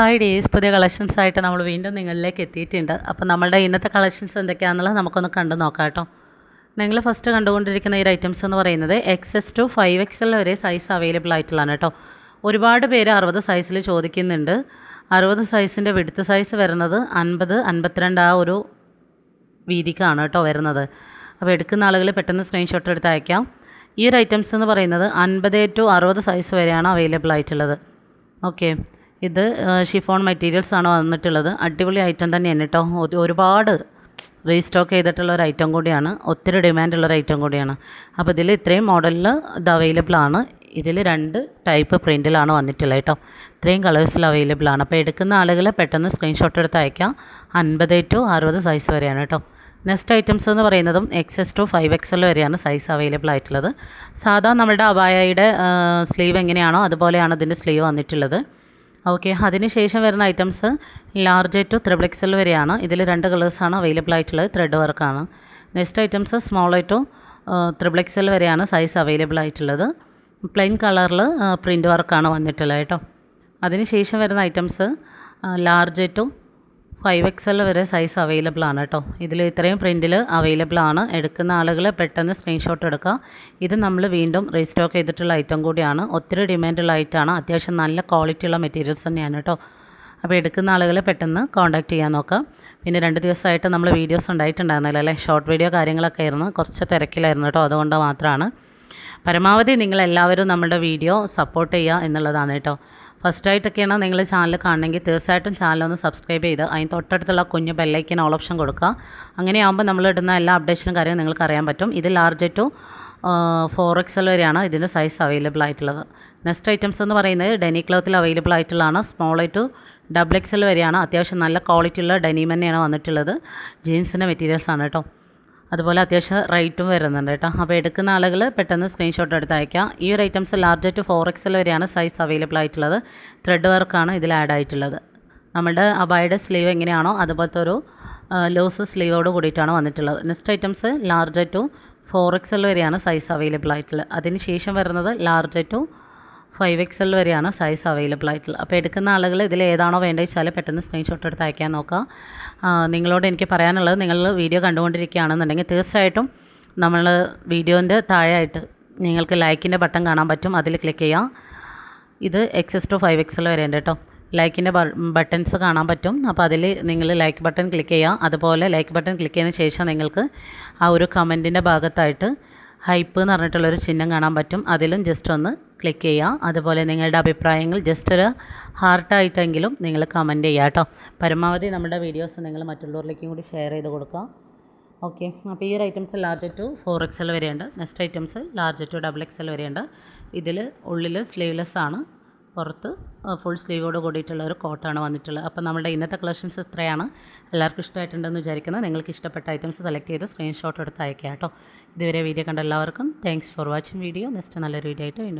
Hi days പുതിയ collections ആയിട്ട് നമ്മൾ വീണ്ടും നിങ്ങളിലേക്ക് എത്തിയിട്ടുണ്ട്. അപ്പോൾ നമ്മളുടെ ഇന്നത്തെ കളക്ഷൻസ് എന്തൊക്കെയാണെന്നുള്ളത് നമുക്കൊന്ന് കണ്ടു നോക്കാം കേട്ടോ. നിങ്ങൾ ഫസ്റ്റ് കണ്ടുകൊണ്ടിരിക്കുന്ന ഈ ഐറ്റംസ് എന്ന് പറയുന്നത് X S to five X വരെ സൈസ് അവൈലബിൾ ആയിട്ടുള്ളതാണ് കേട്ടോ. ഒരുപാട് പേര് അറുപത് സൈസിൽ ചോദിക്കുന്നുണ്ട്. അറുപത് സൈസിന്റെ വിടുത്ത സൈസ് വരുന്നത് അൻപത് അൻപത്തിരണ്ട് ആ ഒരു വീതിക്കാണ് കേട്ടോ വരുന്നത്. അപ്പോൾ എടുക്കുന്ന ആളുകൾ പെട്ടെന്ന് സ്ക്രീൻഷോട്ട് എടുത്ത് അയക്കാം. ഈ ഒരു ഐറ്റംസ് എന്ന് പറയുന്നത് അൻപത് ടു അറുപത് സൈസ് വരെയാണ് അവൈലബിൾ ആയിട്ടുള്ളത്. ഓക്കെ ഇത് ഷിഫോൺ മെറ്റീരിയൽസ് ആണ് വന്നിട്ടുള്ളത്. അടിപൊളി ഐറ്റം തന്നെയാണ് കേട്ടോ ഒരുപാട് റീസ്റ്റോക്ക് ചെയ്തിട്ടുള്ള ഒരു ഐറ്റം കൂടിയാണ്. ഒത്തിരി ഡിമാൻഡുള്ള ഒരു ഐറ്റം കൂടിയാണ്. അപ്പോൾ ഇതിൽ ഇത്രയും മോഡലിൽ ഇത് അവൈലബിൾ ആണ്. ഇതിൽ രണ്ട് ടൈപ്പ് പ്രിന്റിലാണ് വന്നിട്ടുള്ളത് കേട്ടോ ഇത്രയും കളേഴ്സിൽ അവൈലബിൾ ആണ്. അപ്പോൾ എടുക്കുന്ന ആളുകൾ പെട്ടെന്ന് സ്ക്രീൻഷോട്ട് എടുത്ത് അയക്കാം. അൻപത് ടു അറുപത് സൈസ് വരെയാണ് കേട്ടോ നെക്സ്റ്റ് ഐറ്റംസ് എന്ന് പറയുന്നതും X S to five X L വരെയാണ് സൈസ് അവൈലബിൾ ആയിട്ടുള്ളത്. സാധാ നമ്മുടെ അബായയുടെ സ്ലീവ് എങ്ങനെയാണോ അതുപോലെയാണ് ഇതിന്റെ സ്ലീവ് വന്നിട്ടുള്ളത്. ഓക്കെ അതിന് ശേഷം വരുന്ന items large to triple XL വരെയാണ്. ഇതിൽ രണ്ട് കളേഴ്സാണ് അവൈലബിൾ ആയിട്ടുള്ളത് ത്രെഡ് വർക്കാണ് next items small to triple XL വരെയാണ് സൈസ് അവൈലബിൾ ആയിട്ടുള്ളത്. പ്ലെയിൻ കളറിൽ പ്രിന്റ് വർക്കാണ് വന്നിട്ടുള്ളത് കേട്ടോ. അതിന് ശേഷം വരുന്ന items large to five X L വരെ സൈസ് അവൈലബിൾ ആണ് കേട്ടോ ഇതിൽ ഇത്രയും പ്രിന്റിൽ അവൈലബിൾ ആണ്. എടുക്കുന്ന ആളുകൾ പെട്ടെന്ന് സ്ക്രീൻഷോട്ട് എടുക്കുക ഇത് നമ്മൾ വീണ്ടും റീസ്റ്റോക്ക് ചെയ്തിട്ടുള്ള ഐറ്റം കൂടിയാണ്. ഒത്തിരി ഡിമാൻഡുള്ള ഐറ്റമാണ് അത്യാവശ്യം നല്ല ക്വാളിറ്റി ഉള്ള മെറ്റീരിയൽസ് തന്നെയാണ് കേട്ടോ അപ്പോൾ എടുക്കുന്ന ആളുകൾ പെട്ടെന്ന് കോൺടാക്റ്റ് ചെയ്യാൻ നോക്കാം. പിന്നെ രണ്ട് ദിവസമായിട്ട് നമ്മൾ വീഡിയോസ് ഉണ്ടായിട്ടുണ്ടായിരുന്നില്ല അല്ലേ? ഷോർട്ട് വീഡിയോ കാര്യങ്ങളൊക്കെ ആയിരുന്നു. കുറച്ച് തിരക്കിലായിരുന്നു കേട്ടോ അതുകൊണ്ട് മാത്രമാണ് പരമാവധി നിങ്ങളെല്ലാവരും നമ്മുടെ വീഡിയോ സപ്പോർട്ട് ചെയ്യുക എന്നുള്ളതാണ് കേട്ടോ ഫസ്റ്റായിട്ടൊക്കെയാണ് നിങ്ങൾ ചാനൽ കാണണമെങ്കിൽ തീർച്ചയായിട്ടും ചാനൽ ഒന്ന് സബ്സ്ക്രൈബ് ചെയ്ത് അതിന് തൊട്ടടുത്തുള്ള കുഞ്ഞു ബെല്ലൈക്കൻ ഓൾ ഓപ്ഷൻ കൊടുക്കുക. അങ്ങനെയാകുമ്പോൾ നമ്മൾ ഇടുന്ന എല്ലാ അപ്ഡേഷനും കാര്യം നിങ്ങൾക്ക് അറിയാൻ പറ്റും. ഇത് ലാർജ് ടു ഫോർ എക്സൽ വരെയാണ് ഇതിന്റെ സൈസ് അവൈലബിൾ ആയിട്ടുള്ളത്. നെക്സ്റ്റ് ഐറ്റംസ് എന്ന് പറയുന്നത് ഡെനി ക്ലോത്തിൽ അവൈലബിൾ ആയിട്ടുള്ളതാണ്. സ്മോൾ ടു ഡബിൾ എക്സൽ വരെയാണ്. അത്യാവശ്യം നല്ല ക്വാളിറ്റി ഉള്ള ഡെനിം തന്നെയാണ് വന്നിട്ടുള്ളത്. ജീൻസിന്റെ മെറ്റീരിയൽസാണ് കേട്ടോ അതുപോലെ അത്യാവശ്യം റേറ്റും വരുന്നുണ്ട് കേട്ടോ. അപ്പോൾ എടുക്കുന്ന ആളുകൾ പെട്ടെന്ന് സ്ക്രീൻഷോട്ട് എടുത്ത് അയക്കാം. ഈ ഒരു items large to four XL വരെയാണ് സൈസ് അവൈലബിൾ ആയിട്ടുള്ളത്. ത്രെഡ് വർക്കാണ് ഇതിൽ ആഡ് ആയിട്ടുള്ളത്. നമ്മുടെ അബായുടെ സ്ലീവ് എങ്ങനെയാണോ അതുപോലത്തെ ഒരു ലൂസ് സ്ലീവോട് കൂടിയിട്ടാണ് വന്നിട്ടുള്ളത്. Next items large to four XL വരെയാണ് സൈസ് അവൈലബിൾ ആയിട്ടുള്ളത്. അതിന് ശേഷം വരുന്നത് large to five X L വരെയാണ് സൈസ് അവൈലബിൾ ആയിട്ടുള്ളത്. അപ്പോൾ എടുക്കുന്ന ആളുകൾ ഇതിൽ ഏതാണോ വേണ്ടത് വെച്ചാൽ പെട്ടെന്ന് സ്ക്രീൻഷോട്ട് എടുത്ത് അയക്കാൻ നോക്കുക. നിങ്ങളോട് എനിക്ക് പറയാനുള്ളത് നിങ്ങൾ വീഡിയോ കണ്ടുകൊണ്ടിരിക്കുകയാണെന്നുണ്ടെങ്കിൽ തീർച്ചയായിട്ടും നമ്മൾ വീഡിയോന്റെ താഴെയായിട്ട് നിങ്ങൾക്ക് ലൈക്കിന്റെ ബട്ടൺ കാണാൻ പറ്റും. അതിൽ ക്ലിക്ക് ചെയ്യാം ഇത് excess to five X L വരെ ഉണ്ട് കേട്ടോ. ലൈക്കിന്റെ ബട്ടൺസ് കാണാൻ പറ്റും. അപ്പോൾ അതിൽ നിങ്ങൾ ലൈക്ക് ബട്ടൺ ക്ലിക്ക് ചെയ്യുക. അതുപോലെ ലൈക്ക് ബട്ടൺ ക്ലിക്ക് ചെയ്തതിന് ശേഷം നിങ്ങൾക്ക് ആ ഒരു കമന്റിന്റെ ഭാഗത്തായിട്ട് ഹൈപ്പ് എന്ന് പറഞ്ഞിട്ടുള്ളൊരു ചിഹ്നം കാണാൻ പറ്റും. അതിലും ജസ്റ്റ് ഒന്ന് ക്ലിക്ക് ചെയ്യുക. അതുപോലെ നിങ്ങളുടെ അഭിപ്രായങ്ങൾ ജസ്റ്റ് ഒരു ഹാർട്ടായിട്ടെങ്കിലും നിങ്ങൾ കമന്റ് ചെയ്യുക കേട്ടോ. പരമാവധി നമ്മുടെ വീഡിയോസ് നിങ്ങൾ മറ്റുള്ളവരിലേക്കും കൂടി ഷെയർ ചെയ്ത് കൊടുക്കുക. ഓക്കെ അപ്പോൾ ഈ ഒരു items large to four X L വരെയുണ്ട്. Next items large to double X L വരെയുണ്ട്. ഇതിൽ ഉള്ളിൽ സ്ലീവ്ലെസ് ആണ്. പുറത്ത് ഫുൾ സ്ലീവോട് കൂടിയിട്ടുള്ള ഒരു കോട്ടാണ് വന്നിട്ടുള്ളത്. അപ്പോൾ നമ്മുടെ ഇന്നത്തെ കളക്ഷൻസ് ഇത്രയാണ്. എല്ലാവർക്കും ഇഷ്ടമായിട്ടുണ്ടെന്ന് വിചാരിക്കുന്നത് നിങ്ങൾക്ക് ഇഷ്ടപ്പെട്ട ഐറ്റംസ് സെലക്ട് ചെയ്ത് സ്ക്രീൻഷോട്ട് എടുത്ത് അയക്കുക കേട്ടോ. ഇതുവരെ വീഡിയോ കണ്ട എല്ലാവർക്കും thanks for watching video next നല്ലൊരു വീഡിയോ ആയിട്ട് വീണ്ടും